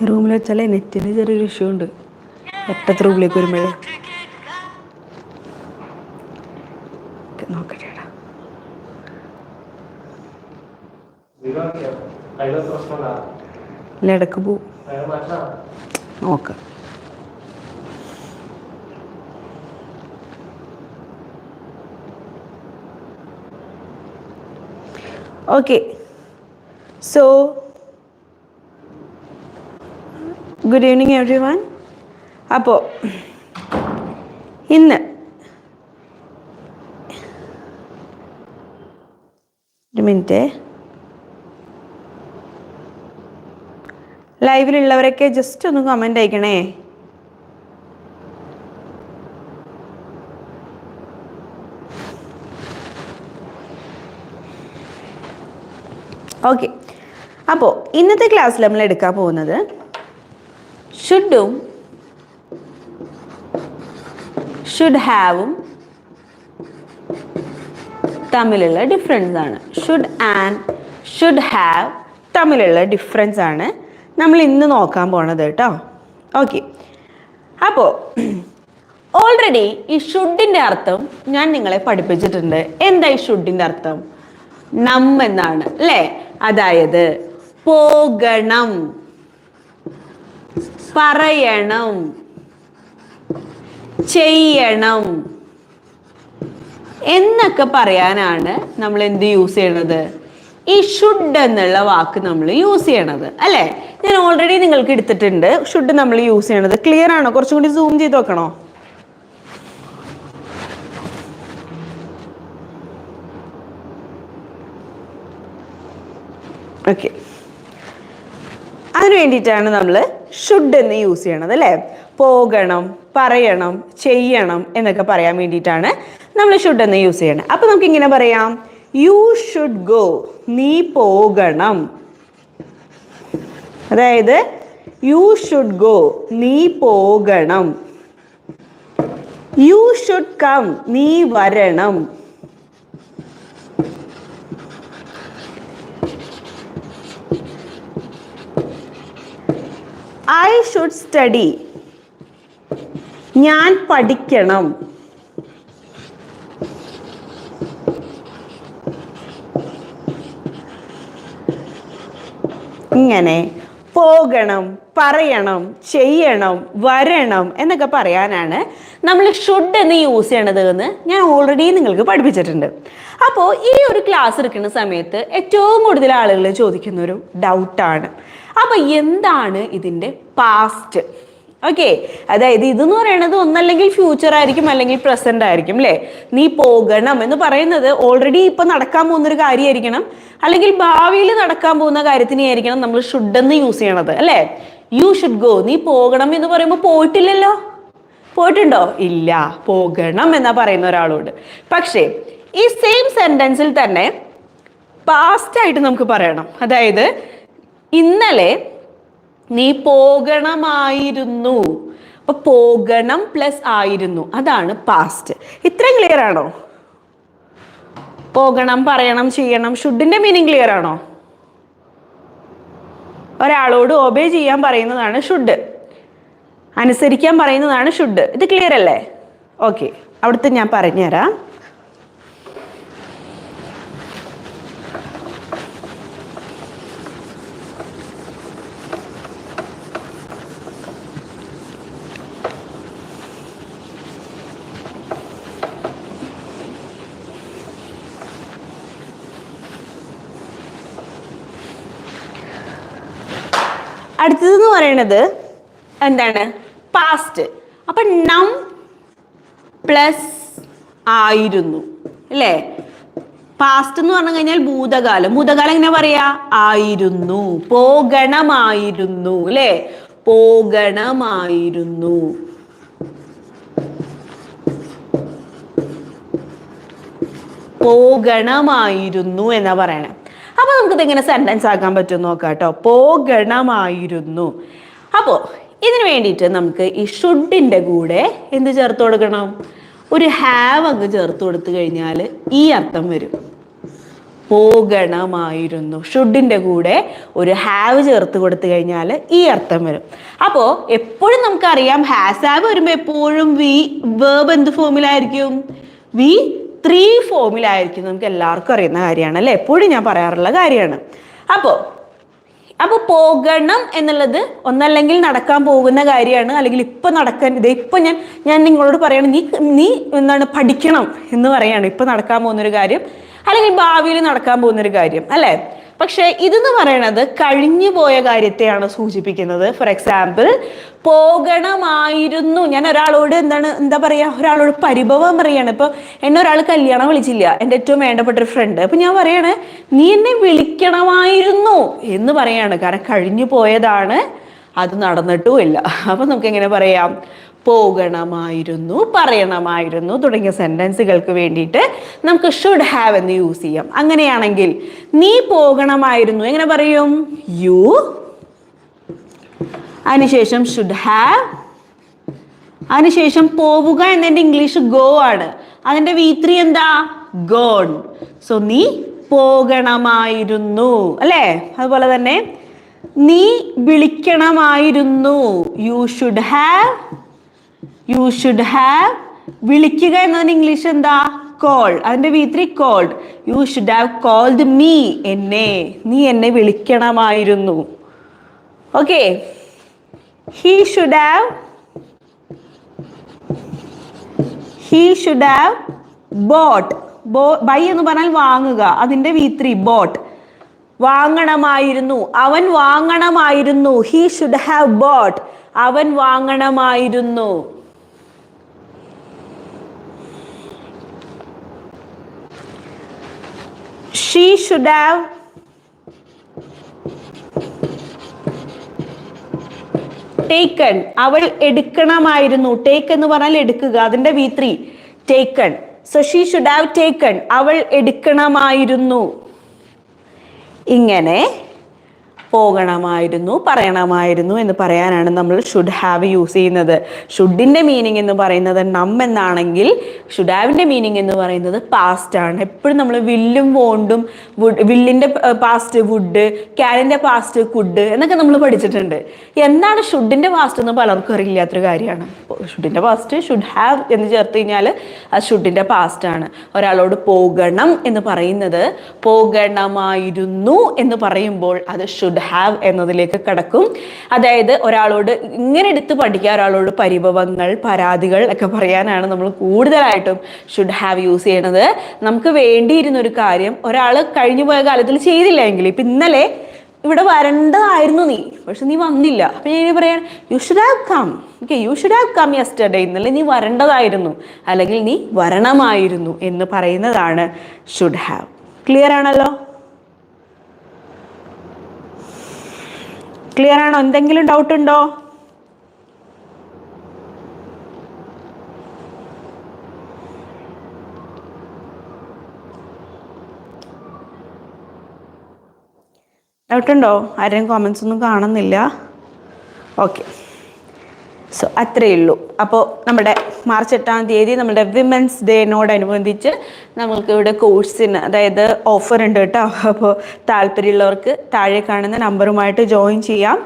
ഈ റൂമിൽ വെച്ചാലേ നെറ്റിന് ചെറിയൊരു ഇഷ്യൂ ഉണ്ട്. ഒറ്റത്തെ റൂമിലേക്ക് വരുമ്പോഴേ. നോക്കട്ടെ ഇടയ്ക്ക് പോവും. നോക്കാം. Okay so good evening everyone അപ്പോൾ ഇന്ന് ഒരു മിനിറ്റ്. ലൈവിലുള്ളവരൊക്കെ ജസ്റ്റ് ഒന്ന് കമന്റ് അയക്കണേ. ഓക്കെ അപ്പോൾ ഇന്നത്തെ ക്ലാസ്സിൽ നമ്മൾ എടുക്കാൻ പോകുന്നത് ഷുഡും ഷുഡ് ഹാവും തമ്മിലുള്ള ഡിഫറൻസ് ആണ്. ഷുഡ് ആൻഡ് ഷുഡ് ഹാവ് തമ്മിലുള്ള ഡിഫറൻസ് ആണ് നമ്മൾ ഇന്ന് നോക്കാൻ പോണത് കേട്ടോ ഓക്കെ അപ്പോൾ ഓൾറെഡി ഈ ഷുഡിന്റെ അർത്ഥം ഞാൻ നിങ്ങളെ പഠിപ്പിച്ചിട്ടുണ്ട്. എന്താ ഈ ഷുഡിന്റെ അർത്ഥം? നം എന്നാണ് അല്ലേ? അതായത് പോകണം പറയണം ചെയ്യണം എന്നൊക്കെ പറയാനാണ് നമ്മൾ എന്ത് യൂസ് ചെയ്യണത്? ഈ ഷുഡ് എന്നുള്ള വാക്ക് നമ്മൾ യൂസ് ചെയ്യണത് അല്ലേ? ഞാൻ ഓൾറെഡി നിങ്ങൾക്ക് എടുത്തിട്ടുണ്ട്. ഷുഡ് നമ്മൾ യൂസ് ചെയ്യണത് ക്ലിയർ ആണോ? കുറച്ചും കൂടി സൂം ചെയ്ത് നോക്കണോ ഓക്കെ അതിനു വേണ്ടിയിട്ടാണ് നമ്മൾ ഷുഡ് എന്ന് യൂസ് ചെയ്യണത് അല്ലേ? പോകണം പറയണം ചെയ്യണം എന്നൊക്കെ പറയാൻ വേണ്ടിയിട്ടാണ് നമ്മൾ ഷുഡ് എന്ന് യൂസ് ചെയ്യണം അപ്പം നമുക്ക് ഇങ്ങനെ പറയാം. യു ഷുഡ് ഗോ നീ പോകണം. അതായത് യു ഷുഡ് ഗോ നീ പോകണം. യു ഷുഡ് കം നീ വരണം. ഐ ഷുഡ് സ്റ്റഡി ഞാൻ പഠിക്കണം. ഇങ്ങനെ പോകണം പറയണം ചെയ്യണം വരണം എന്നൊക്കെ പറയാനാണ് നമ്മൾ ഷുഡ് എന്ന് യൂസ് ചെയ്യണത് എന്ന് ഞാൻ ഓൾറെഡി നിങ്ങൾക്ക് പഠിപ്പിച്ചിട്ടുണ്ട്. അപ്പോൾ ഈ ഒരു ക്ലാസ് എടുക്കുന്ന സമയത്ത് ഏറ്റവും കൂടുതൽ ആളുകൾ ചോദിക്കുന്ന ഒരു ഡൗട്ടാണ് അപ്പോൾ എന്താണ് ഇതിന്റെ പാസ്റ്റ് ഓക്കെ അതായത് ഇതെന്ന് പറയുന്നത് ഒന്നല്ലെങ്കിൽ ഫ്യൂച്ചർ ആയിരിക്കും അല്ലെങ്കിൽ പ്രസന്റ് ആയിരിക്കും അല്ലേ നീ പോകണം എന്ന് പറയുന്നത് ഓൾറെഡി ഇപ്പൊ നടക്കാൻ പോകുന്ന ഒരു കാര്യമായിരിക്കണം അല്ലെങ്കിൽ ഭാവിയിൽ നടക്കാൻ പോകുന്ന കാര്യത്തിനെ ആയിരിക്കണം നമ്മൾ ഷുഡ് എന്ന് യൂസ് ചെയ്യണത് അല്ലേ? യു ഷുഡ് ഗോ നീ പോകണം എന്ന് പറയുമ്പോൾ പോയിട്ടില്ലല്ലോ? പോയിട്ടുണ്ടോ? ഇല്ല. പോകണം എന്നാ പറയുന്ന ഒരാളോട്. പക്ഷേ ഈ സെയിം സെന്റൻസിൽ തന്നെ പാസ്റ്റ് ആയിട്ട് നമുക്ക് പറയണം. അതായത് ഇന്നലെ നീ പോകണമായിരുന്നു. അപ്പൊ പോകണം പ്ലസ് ആയിരുന്നു. അതാണ് പാസ്റ്റ് ഇത്രയും ക്ലിയർ ആണോ? പോകണം പറയണം ചെയ്യണം ഷുഡിന്റെ മീനിങ് ക്ലിയർ ആണോ? ഒരാളോട് ഒബേ ചെയ്യാൻ പറയുന്നതാണ് ഷുഡ് അനുസരിക്കാൻ പറയുന്നതാണ് ഷുഡ് ഇത് ക്ലിയർ അല്ലേ? ഓക്കെ അവിടുത്തെ ഞാൻ പറഞ്ഞുതരാം. അടുത്തതെന്ന് പറയണത് എന്താണ്? പാസ്റ്റ് അപ്പൊ നം പ്ലസ് ആയിരുന്നു. അല്ലേ? പാസ്റ്റ് എന്ന് പറഞ്ഞു കഴിഞ്ഞാൽ ഭൂതകാലം. ഭൂതകാലം എങ്ങനെ പറയാ? ആയിരുന്നു. പോകണമായിരുന്നു. അല്ലേ? പോകണമായിരുന്നു. പോകണമായിരുന്നു എന്നാ പറയണേ? അപ്പൊ നമുക്കിത് എങ്ങനെ സെന്റൻസ് ആക്കാൻ പറ്റും നോക്കാം കേട്ടോ പോകണമായിരുന്നു. അപ്പോൾ ഇതിന് വേണ്ടിയിട്ട് നമുക്ക് ഈ ഷുഡിന്റെ കൂടെ എന്ത് ചേർത്ത് കൊടുക്കണം? ഒരു ഹാവ് അങ്ങ് ചേർത്ത് കൊടുത്തു കഴിഞ്ഞാൽ ഈ അർത്ഥം വരും. പോകണമായിരുന്നു. ഷുഡിന്റെ കൂടെ ഒരു ഹാവ് ചേർത്ത് കൊടുത്തു കഴിഞ്ഞാൽ ഈ അർത്ഥം വരും. അപ്പോൾ എപ്പോഴും നമുക്കറിയാം ഹാസ് ഹാവ് വരുമ്പോൾ എപ്പോഴും വി വേർബ് എന്ത് ഫോമിലായിരിക്കും വി ത്രീ ഫോമിലായിരിക്കും നമുക്ക് എല്ലാവർക്കും അറിയുന്ന കാര്യമാണ് അല്ലേ? എപ്പോഴും ഞാൻ പറയാറുള്ള കാര്യമാണ്. അപ്പോൾ അപ്പോൾ പോകണം എന്നുള്ളത് ഒന്നല്ലെങ്കിൽ നടക്കാൻ പോകുന്ന കാര്യമാണ് അല്ലെങ്കിൽ ഇപ്പം നടക്കാൻ ഇത് ഇപ്പം ഞാൻ ഞാൻ നിങ്ങളോട് പറയണം നീ നീ എന്താണ് പഠിക്കണം എന്ന് പറയാണ് ഇപ്പം നടക്കാൻ പോകുന്നൊരു കാര്യം. അല്ലെങ്കിൽ ഭാവിയിൽ നടക്കാൻ പോകുന്നൊരു കാര്യം അല്ലേ? പക്ഷേ ഇതെന്ന് പറയണത് കഴിഞ്ഞു പോയ കാര്യത്തെയാണ് സൂചിപ്പിക്കുന്നത്. ഫോർ എക്സാമ്പിൾ പോകണമായിരുന്നു. ഞാൻ ഒരാളോട് എന്താണ് എന്താ പറയാ ഒരാളോട് പരിഭവം പറയാണ്. ഇപ്പൊ എന്നെ ഒരാൾ കല്യാണം വിളിച്ചില്ല. എന്റെ ഏറ്റവും വേണ്ടപ്പെട്ട ഒരു ഫ്രണ്ട് അപ്പൊ ഞാൻ പറയാണ് നീ എന്നെ വിളിക്കണമായിരുന്നു എന്ന് പറയാണ്. കാരണം കഴിഞ്ഞു പോയതാണ് അത് നടന്നിട്ടുമില്ല. അപ്പൊ നമുക്ക് എങ്ങനെ പറയാം? പോകണമായിരുന്നു പറയണമായിരുന്നു തുടങ്ങിയ സെന്റൻസുകൾക്ക് വേണ്ടിയിട്ട് നമുക്ക് ഷുഡ് ഹാവ് എന്ന് യൂസ് ചെയ്യാം. അങ്ങനെയാണെങ്കിൽ നീ പോകണമായിരുന്നു എങ്ങനെ പറയും? യു അതിനുശേഷം ഷുഡ് ഹാവ് അതിനുശേഷം പോവുക എന്നതിന്റെ ഇംഗ്ലീഷ് ഗോ ആണ്. അതിന്റെ വി ത്രീ എന്താ? ഗോൺ സോ നീ പോകണമായിരുന്നു അല്ലേ? അതുപോലെ തന്നെ നീ വിളിക്കണമായിരുന്നു. You should have you should have വിളിക്കുക എന്നതിന് ഇംഗ്ലീഷ് എന്താ? കോൾ അതിന്റെ V three called you should have called me എന്നെ. നീ എന്നെ വിളിക്കണമായിരുന്നു. Okay he should have he should have bought ബോ ബൈ എന്ന് പറഞ്ഞാൽ വാങ്ങുക. അതിന്റെ വി ത്രീ ബോട്ട് വാങ്ങണമായിരുന്നു. അവൻ വാങ്ങണമായിരുന്നു. ഹീ ഷുഡ് ഹാവ് ബോട്ട് അവൻ വാങ്ങണമായിരുന്നു. ഷീ should have ടേക്കൺ അവൾ എടുക്കണമായിരുന്നു. ടേക്ക് എന്ന് പറഞ്ഞാൽ എടുക്കുക. അതിന്റെ V three taken so she should have taken അവൾ എടുക്കണമായിരുന്നു. ഇങ്ങനെ. പോകണമായിരുന്നു പറയണമായിരുന്നു എന്ന് പറയാനാണ് നമ്മൾ ഷുഡ് ഹാവ് യൂസ് ചെയ്യുന്നത്. ഷുഡിന്റെ മീനിങ് എന്ന് പറയുന്നത് നം എന്നാണെങ്കിൽ ഷുഡ് ഹാവിന്റെ മീനിങ് എന്ന് പറയുന്നത് പാസ്റ്റ് ആണ്. എപ്പോഴും നമ്മൾ വില്ലും വോണ്ടും വുഡ് വില്ലിന്റെ പാസ്റ്റ് വുഡ് ക്യാനിന്റെ പാസ്റ്റ് കുഡ് എന്നൊക്കെ നമ്മൾ പഠിച്ചിട്ടുണ്ട്. എന്താണ് ഷുഡിന്റെ പാസ്റ്റ് എന്ന് പലർക്കും അറിയില്ലാത്തൊരു കാര്യമാണ്. ഷുഡിന്റെ പാസ്റ്റ് ഷുഡ് ഹാവ് എന്ന് ചേർത്ത് കഴിഞ്ഞാൽ ആ ഷുഡിന്റെ പാസ്റ്റ് ആണ്. ഒരാളോട് പോകണം എന്ന് പറയുന്നത് പോകണമായിരുന്നു എന്ന് പറയുമ്പോൾ അത് ഷുഡ് ഹാവ് എന്നതിലേക്ക് കടക്കും. അതായത് ഒരാളോട് ഇങ്ങനെ എടുത്ത് പഠിക്കുക ഒരാളോട് പരിഭവങ്ങൾ പരാതികൾ ഒക്കെ പറയാനാണ് നമ്മൾ കൂടുതലായിട്ടും ഷുഡ് ഹാവ് യൂസ് ചെയ്യണത്. നമുക്ക് വേണ്ടിയിരുന്ന ഒരു കാര്യം ഒരാൾ കഴിഞ്ഞു പോയ കാലത്തിൽ ചെയ്തില്ല എങ്കിൽ ഇപ്പം ഇന്നലെ ഇവിടെ വരേണ്ടതായിരുന്നു നീ പക്ഷെ നീ വന്നില്ല. അപ്പൊ ഞാൻ പറയാൻ you should have come okay you should have come yesterday ഇന്നലെ നീ വരേണ്ടതായിരുന്നു. അല്ലെങ്കിൽ നീ വരണമായിരുന്നു എന്ന് പറയുന്നതാണ് ഷുഡ് ഹാവ് ക്ലിയർ ആണല്ലോ? ക്ലിയർ ആണോ? എന്തെങ്കിലും ഡൗട്ട് ഉണ്ടോ? ഡൗട്ട് ഉണ്ടോ? ആരെയും കോമൻസ് ഒന്നും കാണുന്നില്ല. ഓക്കെ സോ അത്രയേ ഉള്ളൂ. അപ്പോൾ നമ്മുടെ മാർച്ച് എട്ടാം തീയതി നമ്മുടെ വിമൻസ് ഡേനോടനുബന്ധിച്ച് നമുക്ക് ഇവിടെ കോഴ്സിന് അതായത് ഓഫർ ഉണ്ട് കേട്ടോ. അപ്പോൾ താല്പര്യമുള്ളവർക്ക് താഴെ കാണുന്ന നമ്പറുമായിട്ട് ജോയിൻ ചെയ്യാം.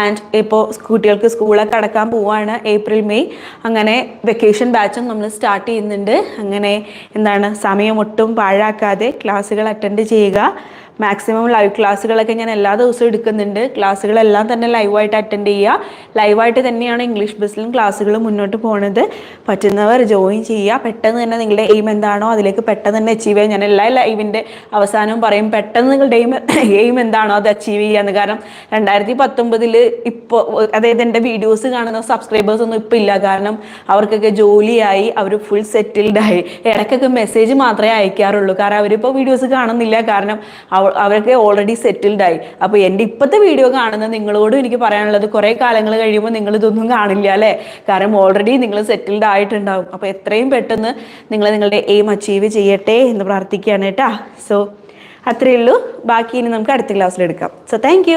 ആൻഡ് ഇപ്പോൾ കുട്ടികൾക്ക് സ്കൂളൊക്കെ അടക്കാൻ പോവുകയാണ് ഏപ്രിൽ മെയ് അങ്ങനെ വെക്കേഷൻ ബാച്ചും നമ്മൾ സ്റ്റാർട്ട് ചെയ്യുന്നുണ്ട്. അങ്ങനെ എന്താണ് സമയം ഒട്ടും പാഴാക്കാതെ ക്ലാസ്സുകൾ അറ്റൻഡ് ചെയ്യുക. മാക്സിമം ലൈവ് ക്ലാസ്സുകളൊക്കെ ഞാൻ എല്ലാ ദിവസവും എടുക്കുന്നുണ്ട്. ക്ലാസ്സുകളെല്ലാം തന്നെ ലൈവായിട്ട് അറ്റൻഡ് ചെയ്യുക. ലൈവായിട്ട് തന്നെയാണ് ഇംഗ്ലീഷ് ബസ്സിലും ക്ലാസ്സുകൾ മുന്നോട്ട് പോകുന്നത് പറ്റുന്നവർ ജോയിൻ ചെയ്യുക. പെട്ടെന്ന് തന്നെ നിങ്ങളുടെ എയിം എന്താണോ അതിലേക്ക് പെട്ടെന്ന് തന്നെ അച്ചീവ് ചെയ്യുക. ഞാൻ എല്ലാ ലൈവിന്റെ അവസാനവും പറയും പെട്ടെന്ന് നിങ്ങളുടെ എയിം എയിം എന്താണോ അത് അച്ചീവ് ചെയ്യാന്ന് കാരണം രണ്ടായിരത്തി പത്തൊമ്പതിൽ ഇപ്പോൾ അതായത് എന്റെ വീഡിയോസ് കാണുന്ന സബ്സ്ക്രൈബേഴ്സ് ഒന്നും ഇപ്പോൾ ഇല്ല. കാരണം അവർക്കൊക്കെ ജോലിയായി അവർ ഫുൾ സെറ്റിൽഡായി ഇടയ്ക്കൊക്കെ മെസ്സേജ് മാത്രമേ അയക്കാറുള്ളൂ. കാരണം അവരിപ്പോൾ വീഡിയോസ് കാണുന്നില്ല. കാരണം അവരൊക്കെ ഓൾറെഡി സെറ്റിൽഡ് ആയി. അപ്പോൾ എന്റെ ഇപ്പോഴത്തെ വീഡിയോ കാണുന്ന നിങ്ങളോടും എനിക്ക് പറയാനുള്ളത് കുറേ കാലങ്ങൾ കഴിയുമ്പോൾ നിങ്ങൾ ഇതൊന്നും കാണില്ല അല്ലേ? കാരണം ഓൾറെഡി നിങ്ങൾ സെറ്റിൽഡ് ആയിട്ടുണ്ടാവും. അപ്പോൾ എത്രയും പെട്ടെന്ന് നിങ്ങൾ നിങ്ങളുടെ എയിം അച്ചീവ് ചെയ്യട്ടെ എന്ന് പ്രാർത്ഥിക്കുകയാണ് കേട്ടാ. സോ അത്രയേ ഉള്ളൂ. ബാക്കി ഇനി നമുക്ക് അടുത്ത ക്ലാസ്സിൽ എടുക്കാം. So thank